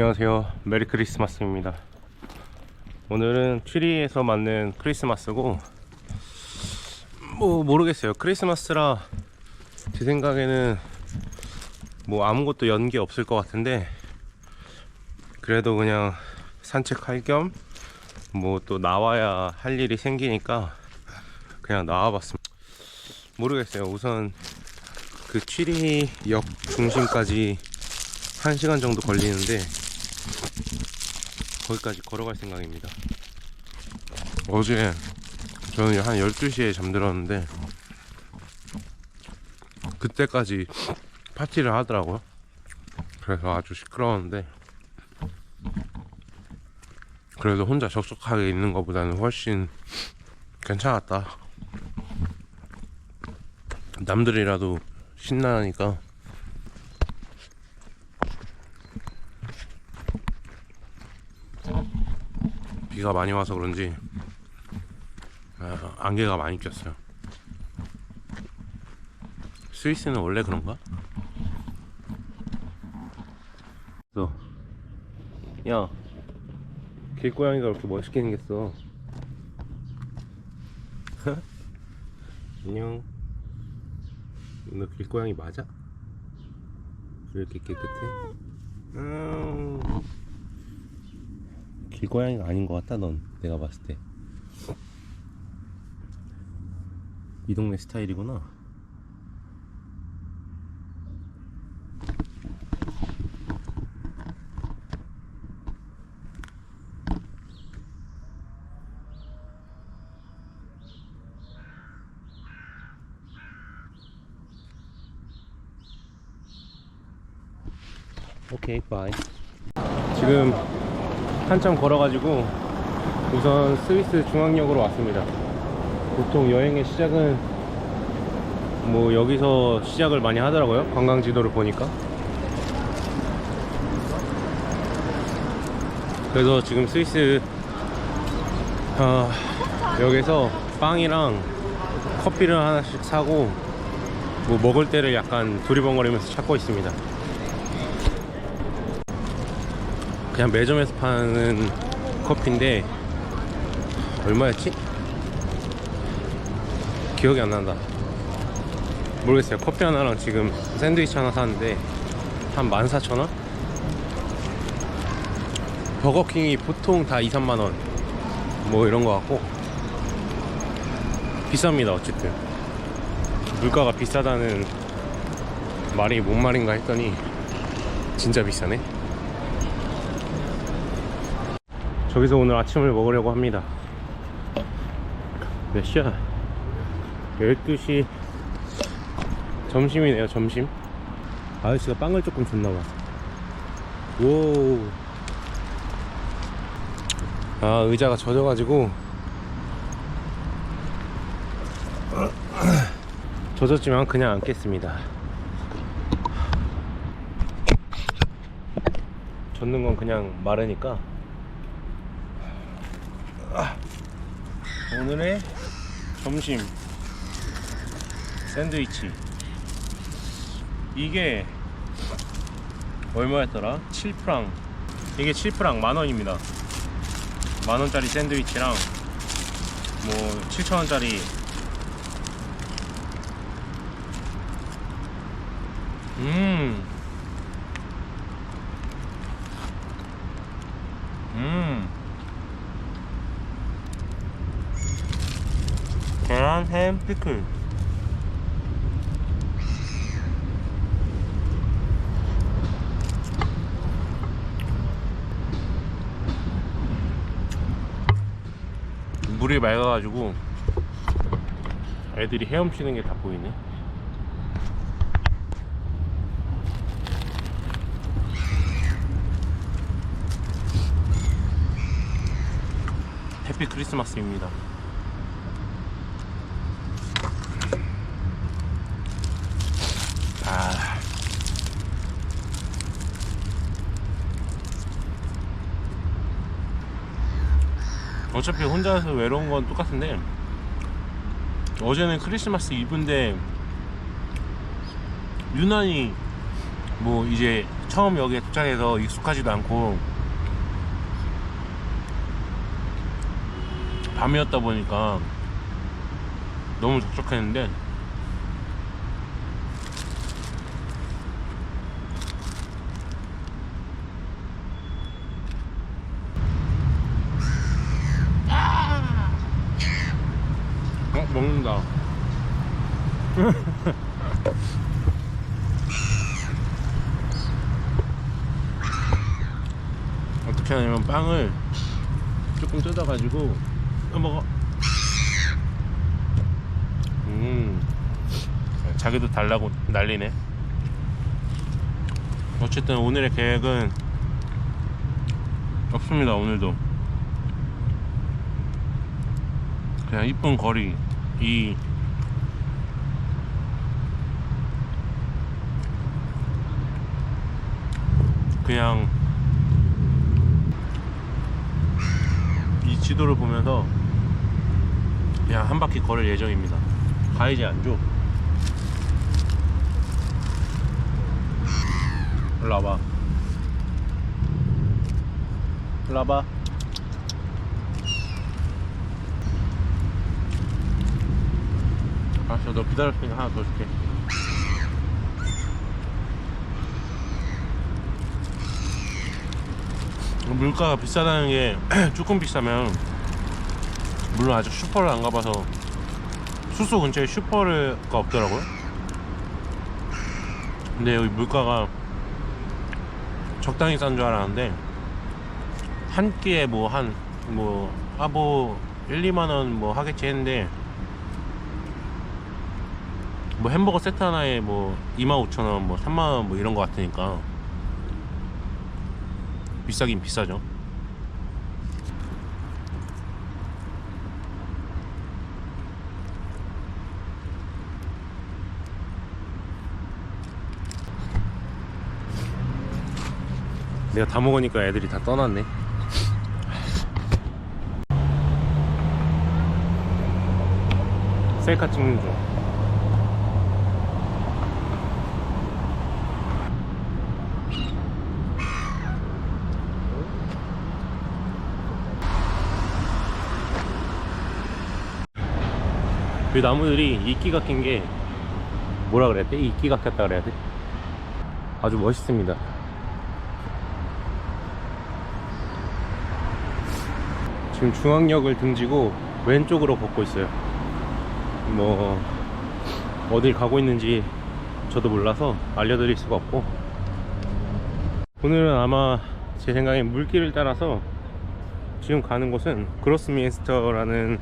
안녕하세요. 메리 크리스마스입니다. 오늘은 트리에서 맞는 크리스마스고, 뭐, 모르겠어요. 크리스마스라 제 생각에는 뭐 아무것도 연기 없을 것 같은데, 그래도 그냥 산책할 겸, 뭐 또 나와야 할 일이 생기니까 그냥 나와봤습니다. 모르겠어요. 우선 그 취리역 중심까지 1시간 정도 걸리는데 거기까지 걸어갈 생각입니다. 어제 저는 한 12시에 잠들었는데 그때까지 파티를 하더라고요. 그래서 아주 시끄러웠는데 그래도 혼자 적적하게 있는 것보다는 훨씬 괜찮았다. 남들이라도 신나니까 비가 많이 와서 그런지 아, 안개가 많이 꼈어요. 스위스는 원래 그런가? 너, 야, 길고양이가 그렇게 멋있게 생겼어. 안녕. 너 길고양이 맞아? 왜 이렇게 깨끗해? 음. 길고양이가 아닌 것 같다 넌. 내가 봤을 때. 이 동네 스타일이구나. 오케이 바이. 지금 한참 걸어가지고 우선 스위스 중앙역으로 왔습니다. 보통 여행의 시작은 뭐 여기서 시작을 많이 하더라고요. 관광 지도를 보니까. 그래서 지금 스위스 어, 여기서 빵이랑 커피를 하나씩 사고 뭐 먹을 때를 약간 두리번거리면서 찾고 있습니다. 그냥 매점에서 파는 커피인데 얼마였지? 기억이 안 난다. 모르겠어요. 커피 하나랑 지금 샌드위치 하나 샀는데 한 14,000원? 버거킹이 보통 다 2, 3만원 뭐 이런 거 같고 비쌉니다 어쨌든 물가가 비싸다는 말이 뭔 말인가 했더니 진짜 비싸네 저기서 오늘 아침을 먹으려고 합니다. 몇 시야? 12시 점심이네요, 점심. 아저씨가 빵을 조금 줬나봐. 오. 아, 의자가 젖어가지고. 젖었지만 그냥 앉겠습니다. 젖는 건 그냥 마르니까. 오늘의 점심 샌드위치 이게 얼마였더라? 7프랑 이게 7프랑 만원입니다 만원짜리 샌드위치랑 뭐 7천원짜리 음 음. 계란, 햄, 피클. 물이 맑아가지고 애들이 헤엄치는 게 다 보이네. 해피 크리스마스입니다. 어차피 혼자서 외로운 건 똑같은데 어제는 크리스마스 이브인데 유난히 뭐 이제 처음 여기에 도착해서 익숙하지도 않고 밤이었다 보니까 너무 적적했는데 먹는다. 어떻게 하냐면 빵을 조금 뜯어가지고 어, 먹어. 음. 자기도 달라고 난리네. 어쨌든 오늘의 계획은 없습니다 오늘도. 그냥 이쁜 거리 이 그냥 이 지도를 보면서 그냥 한 바퀴 걸을 예정입니다. 가이지 안 줘. 일로 와봐. 일로 와봐. 알았어, 너 기다렸으니까 하나 더 줄게. 물가가 비싸다는 게 조금 비싸면 물론 아직 슈퍼를 안 가봐서 숙소 근처에 슈퍼가 없더라고요. 근데 여기 물가가 적당히 싼 줄 알았는데 한 끼에 뭐 한뭐 하보 1, 2만 원 뭐 하겠지 했는데 뭐 햄버거 세트 하나에 뭐 2만 5천 원, 뭐 3만 원 뭐 이런 거 같으니까 비싸긴 비싸죠. 내가 다 먹으니까 애들이 다 떠났네. 셀카 찍는 중. 그 나무들이 이끼가 낀 게 뭐라 그래야 돼? 이끼가 꼈다 그래야 돼? 아주 멋있습니다. 지금 중앙역을 등지고 왼쪽으로 걷고 있어요. 뭐 어딜 가고 있는지 저도 몰라서 알려드릴 수가 없고 오늘은 아마 제 생각에 물길을 따라서 지금 가는 곳은 그로스미인스터라는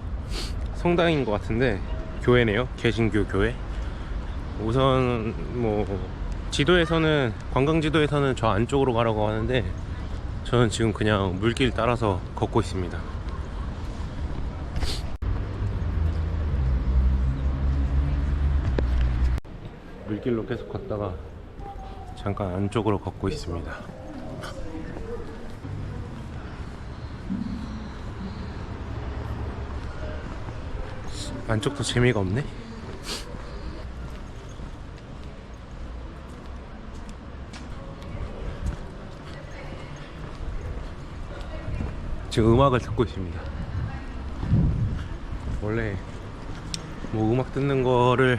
성당인 것 같은데 교회네요. 개신교 교회. 우선 뭐 지도에서는 관광 지도에서는 저 안쪽으로 가라고 하는데 저는 지금 그냥 물길 따라서 걷고 있습니다. 물길로 계속 걷다가 잠깐 안쪽으로 걷고 있습니다 안쪽도 재미가 없네. 지금 음악을 듣고 있습니다. 원래 뭐 음악 듣는 거를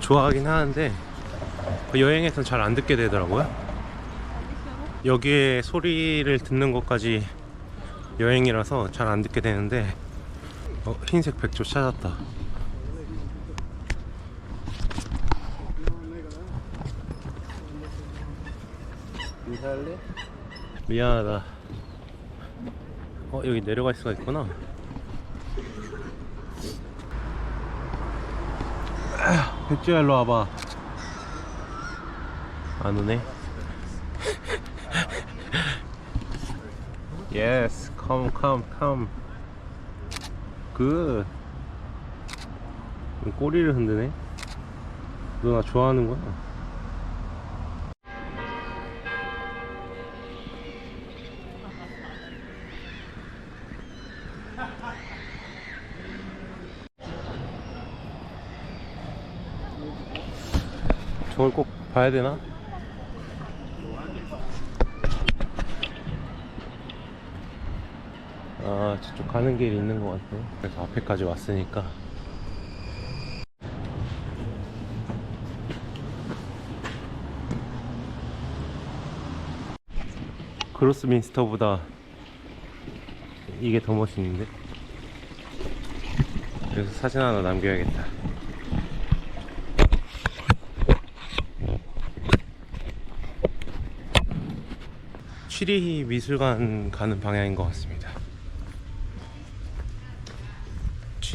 좋아하긴 하는데 그 여행에선 잘안 듣게 되더라고요. 여기에 소리를 듣는 것까지 여행이라서 잘 안 듣게 되는데 어, 흰색 백조 찾았다. 인사할래? 미안하다. 어, 여기 내려갈 수가 있구나. 아, 백조야, 일로 와봐. 안 오네. yes, come, come, come. 그 꼬리를 흔드네. 너 나 좋아하는구나 저걸 꼭 봐야 되나? 아 저쪽 가는 길이 있는 것 같네 그래서 앞에까지 왔으니까. 그로스민스터보다 이게 더 멋있는데? 그래서 사진 하나 남겨야겠다. 취리 미술관 가는 방향인 것 같습니다.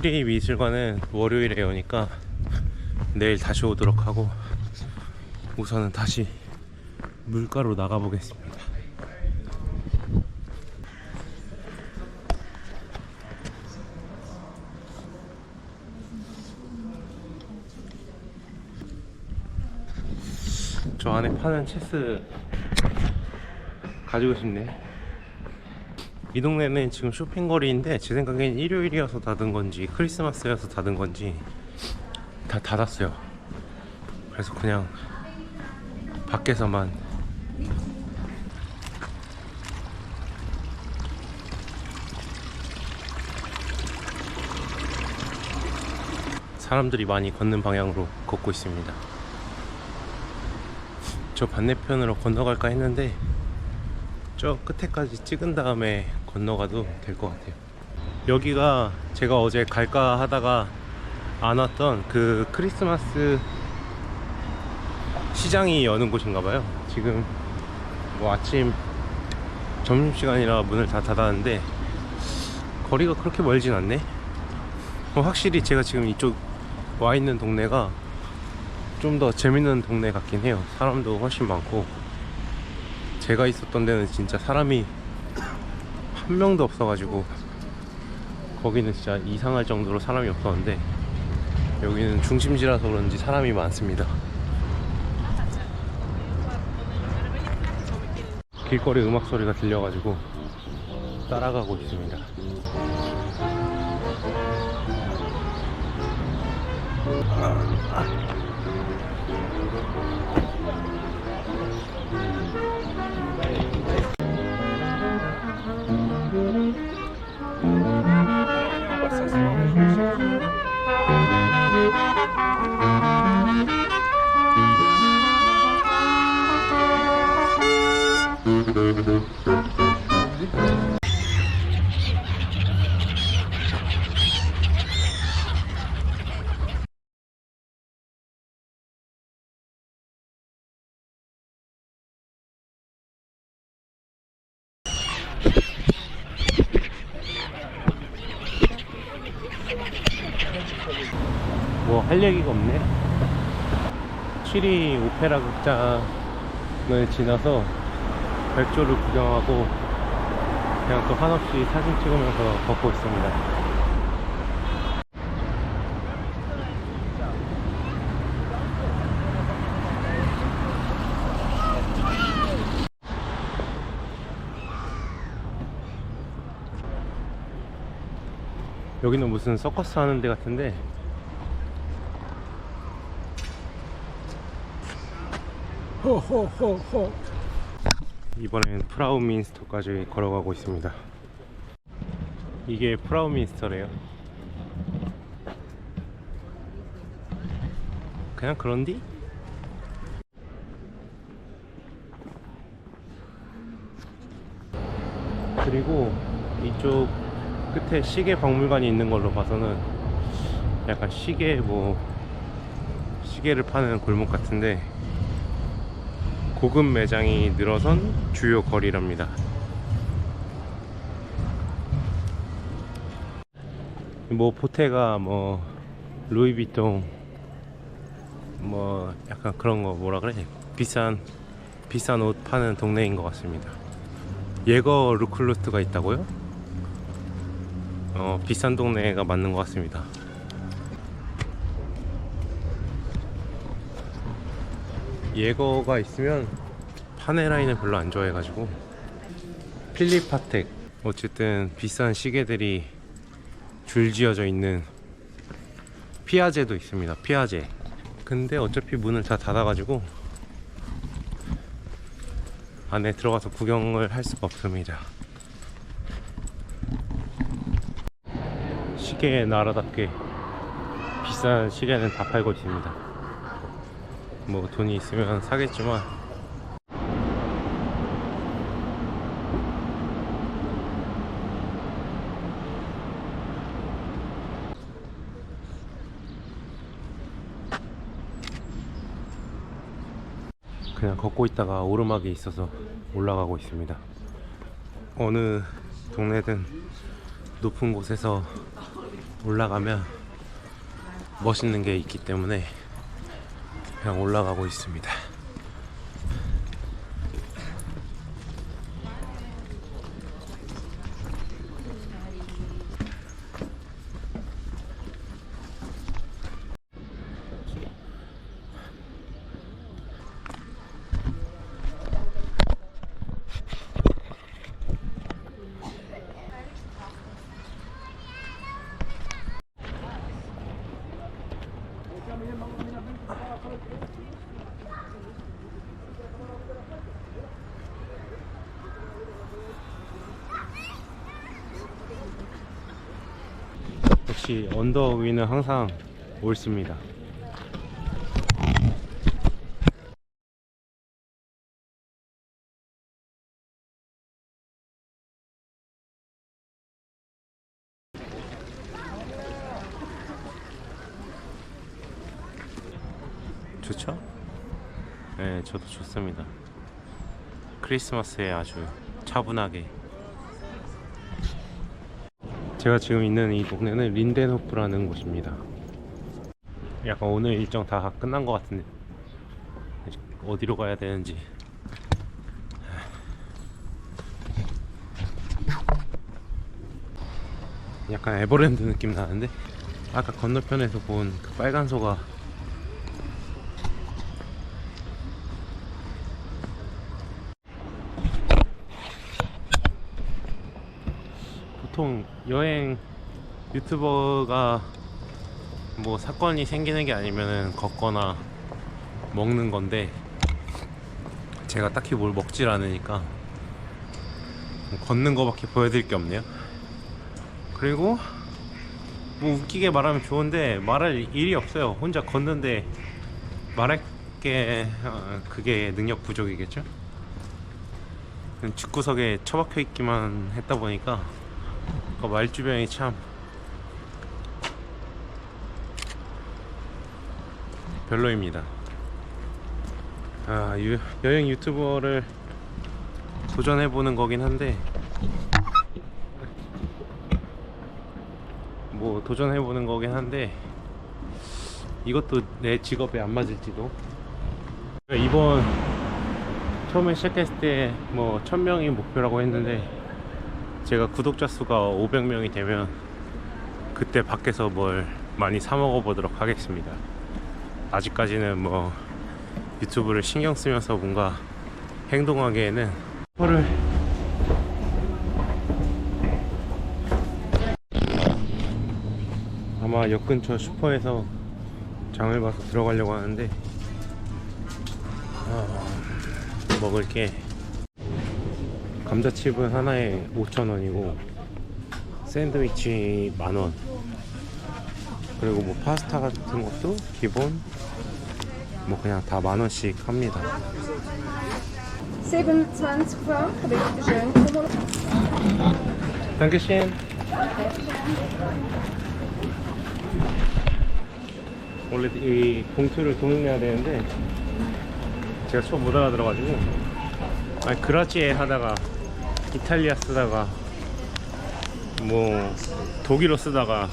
취리 미술관은 월요일에 여니까 내일 다시 오도록 하고 우선은 다시 물가로 나가 보겠습니다. 저 안에 파는 체스 가지고 싶네. 이 동네는 지금 쇼핑거리인데 제 생각엔 일요일이어서 닫은 건지 크리스마스여서 닫은 건지 다 닫았어요. 그래서 그냥 밖에서만 사람들이 많이 걷는 방향으로 걷고 있습니다. 저 반대편으로 건너갈까 했는데 저 끝에까지 찍은 다음에 건너가도 될 것 같아요. 여기가 제가 어제 갈까 하다가 안 왔던 그 크리스마스 시장이 여는 곳인가 봐요. 지금 뭐 아침 점심시간이라 문을 다 닫았는데 거리가 그렇게 멀진 않네. 어, 확실히 제가 지금 이쪽 와 있는 동네가 좀 더 재밌는 동네 같긴 해요. 사람도 훨씬 많고 제가 있었던 데는 진짜 사람이 한 명도 없어가지고 거기는 진짜 이상할 정도로 사람이 없었는데 여기는 중심지라서 그런지 사람이 많습니다. 길거리 음악 소리가 들려가지고 따라가고 있습니다. 뭐 취리 오페라 극장을 지나서 별조를 구경하고 그냥 또 한없이 사진 찍으면서 걷고 있습니다. 여기는 무슨 서커스 하는 데 같은데 이번엔 프라우민스터까지 걸어가고 있습니다. 이게 프라우민스터래요. 그냥 그런디? 그리고 이쪽 끝에 시계 박물관이 있는 걸로 봐서는 약간 시계 뭐 시계를 파는 골목 같은데 고급 매장이 늘어선 주요 거리랍니다. 뭐 보테가 뭐 루이비통 뭐 약간 그런 거 뭐라 그래 비싼 비싼 옷 파는 동네인 것 같습니다. 예거 루클루트가 있다고요? 어 비싼 동네가 맞는 것 같습니다. 예거가 있으면 파네라인을 별로 안 좋아해가지고 필리파텍. 어쨌든 비싼 시계들이 줄지어져 있는 피아제도 있습니다 피아제. 근데 어차피 문을 다 닫아가지고 안에 들어가서 구경을 할 수가 없습니다. 밖에 나라답게 비싼 시계는 다 팔고 있습니다. 뭐 돈이 있으면 사겠지만 그냥 걷고 있다가 오르막이 있어서 올라가고 있습니다. 어느 동네든 높은 곳에서 올라가면 멋있는 게 있기 때문에 그냥 올라가고 있습니다. 역시 언더 위는 항상 옳습니다. 좋죠? 네, 저도 좋습니다. 크리스마스에 아주 차분하게 제가 지금 있는 이 동네는 린덴호프라는 곳입니다. 약간 오늘 일정 다 끝난 것 같은데 어디로 가야 되는지 약간 에버랜드 느낌 나는데 아까 건너편에서 본 그 빨간 소가 보통 여행 유튜버가 뭐 사건이 생기는 게 아니면은 걷거나 먹는 건데 제가 딱히 뭘 먹질 않으니까 걷는 거밖에 보여드릴 게 없네요. 그리고 뭐 웃기게 말하면 좋은데 말할 일이 없어요. 혼자 걷는데 말할 게 어, 그게 능력 부족이겠죠? 집구석에 처박혀 있기만 했다 보니까 그 말주변이 참 별로입니다. 아, 유, 여행 유튜버를 도전해 보는 거긴 한데 뭐 도전해 보는 거긴 한데 이것도 내 직업에 안 맞을지도 이번 처음에 시작했을 때 뭐 1000명이 목표라고 했는데 제가 구독자 수가 500명이 되면 그때 밖에서 뭘 많이 사 먹어 보도록 하겠습니다. 아직까지는 뭐 유튜브를 신경 쓰면서 뭔가 행동하기에는 를 아마 역 근처 슈퍼에서 장을 봐서 들어가려고 하는데 아, 먹을 게 감자칩은 하나에 5,000원이고 샌드위치 만원 그리고 뭐 파스타 같은 것도 기본 뭐 그냥 다 만 원씩 합니다 27 Franken, bitte schön. Komm mal. dankeschön 원래 이 봉투를 돈을 내야 되는데 제가 처음 못 알아들어가지고 아니 그라치에 하다가 이탈리아 쓰다가 뭐 독일어 쓰다가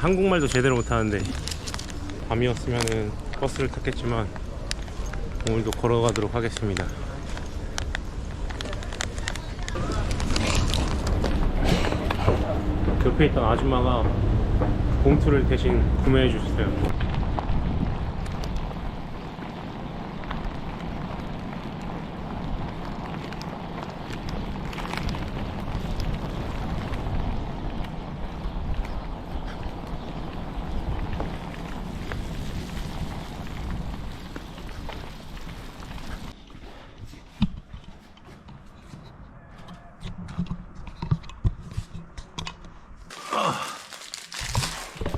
한국말도 제대로 못하는데 밤이었으면은 버스를 탔겠지만 오늘도 걸어가도록 하겠습니다. 옆에 있던 아줌마가 봉투를 대신 구매해 주셨어요.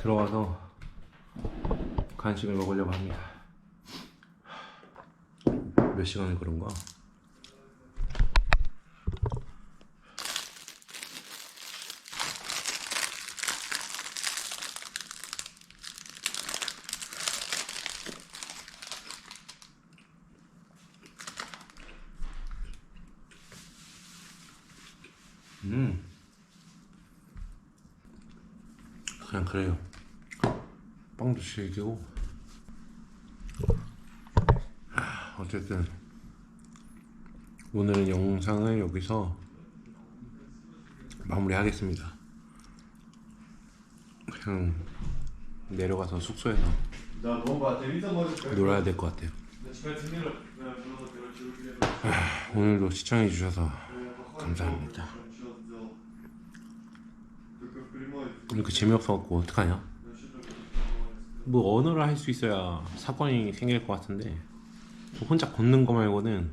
들어가서 간식을 먹으려고 합니다. 몇 시간을 그런가? 음. 그냥 그래요. 시계고. 아, 어쨌든 오늘 영상을 여기서 마무리하겠습니다. 그냥 내려가서 숙소에서 놀아야 될 것 같아요. 아, 오늘도 시청해 주셔서 감사합니다. 이렇게 그 재미없어갖고 어떡하냐? 뭐 언어를 할 수 있어야 사건이 생길 것 같은데 혼자 걷는 거 말고는